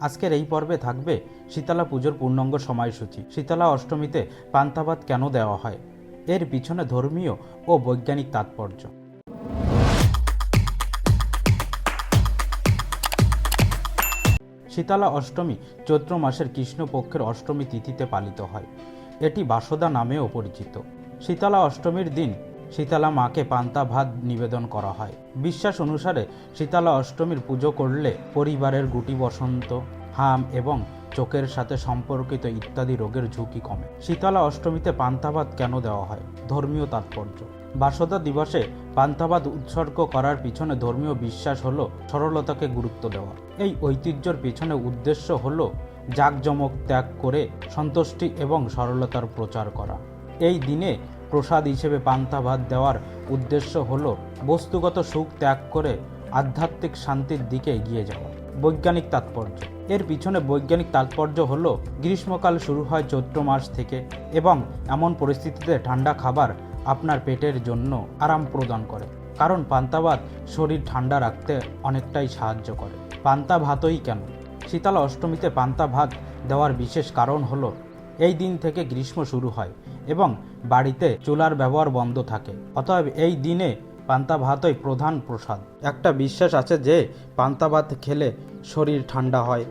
আজকের এই পর্বে থাকবে শীতলা পুজোর পূর্ণাঙ্গ সময়সূচি। শীতলা অষ্টমীতে পান্তাভাত কেন দেওয়া হয়? এর পিছনে ধর্মীয় ও বৈজ্ঞানিক তাৎপর্য। শীতলা অষ্টমী চৈত্র মাসের কৃষ্ণপক্ষের অষ্টমী তিথিতে পালিত হয়। এটি বাসদা নামেও পরিচিত। শীতলা অষ্টমীর দিন শীতলা মাকে পান্তা ভাত নিবেদন করা হয়। বিশ্বাস অনুসারে শীতলা অষ্টমীর পুজো করলে পরিবারের গুটি বসন্ত, হাম এবং চোখের সাথে সম্পর্কিত ইত্যাদি রোগের ঝুঁকি কমে। শীতলা অষ্টমীতে পান্তাভাত কেন দেওয়া হয়? ধর্মীয় তাৎপর্য। বাসদা দিবসে পান্তাভাত উৎসর্গ করার পিছনে ধর্মীয় বিশ্বাস হলো সরলতাকে গুরুত্ব দেওয়া। এই ঐতিহ্যর পিছনে উদ্দেশ্য হল জাঁকজমক ত্যাগ করে সন্তুষ্টি এবং সরলতার প্রচার করা। এই দিনে প্রসাদ হিসেবে পান্তা ভাত দেওয়ার উদ্দেশ্য হলো বস্তুগত সুখ ত্যাগ করে আধ্যাত্মিক শান্তির দিকে এগিয়ে যাওয়া, বৈজ্ঞানিক তাৎপর্য। এর পিছনে বৈজ্ঞানিক তাৎপর্য হলো গ্রীষ্মকাল শুরু হয় চৈত্র মাস থেকে এবং এমন পরিস্থিতিতে ঠান্ডা খাবার আপনার পেটের জন্য আরাম প্রদান করে। কারণ পান্তা ভাত শরীর ঠান্ডা রাখতে অনেকটাই সাহায্য করে। পান্তা ভাতই কেন? শীতলা অষ্টমীতে পান্তা ভাত দেওয়ার বিশেষ কারণ হলো এই দিন থেকে গ্রীষ্ম শুরু হয় এবং বাড়িতে চুলার ব্যবহার বন্ধ থাকে। অতএব এই দিনে পান্তা ভাতই প্রধান প্রসাদ। একটা বিশ্বাস আছে যে, পান্তা ভাত খেলে শরীর ঠান্ডা হয়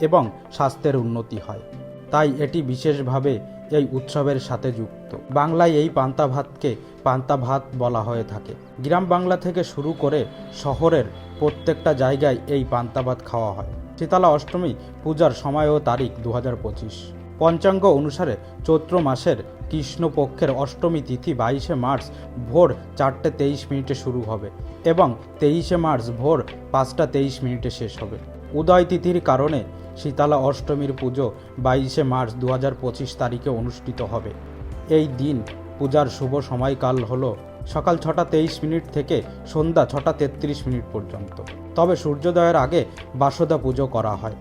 এবং স্বাস্থ্যের উন্নতি হয়। তাই এটি বিশেষভাবে এই উৎসবের সাথে যুক্ত। বাংলায় এই পান্তা ভাতকে পান্তা ভাত বলা হয়ে থাকে। গ্রাম বাংলা থেকে শুরু করে শহরের প্রত্যেকটা জায়গায় এই পান্তা ভাত খাওয়া হয়। শীতলা অষ্টমী পূজার সময় ও তারিখ দু হাজার পঁচিশ। পঞ্চাঙ্গ অনুসারে চৈত্র মাসের কৃষ্ণপক্ষের অষ্টমী তিথি বাইশে মার্চ ভোর চারটে তেইশ মিনিটে শুরু হবে এবং তেইশে মার্চ ভোর পাঁচটা তেইশ মিনিটে শেষ হবে। উদয় তিথির কারণে শীতলা অষ্টমীর পুজো বাইশে মার্চ দু পঁচিশ তারিখে অনুষ্ঠিত হবে। এই দিন পূজার শুভ সময়কাল হল সকাল ছটা তেইশ মিনিট থেকে সন্ধ্যা ছটা তেত্রিশ মিনিট পর্যন্ত। তবে সূর্যোদয়ের আগে বাসদা পুজো করা হয়।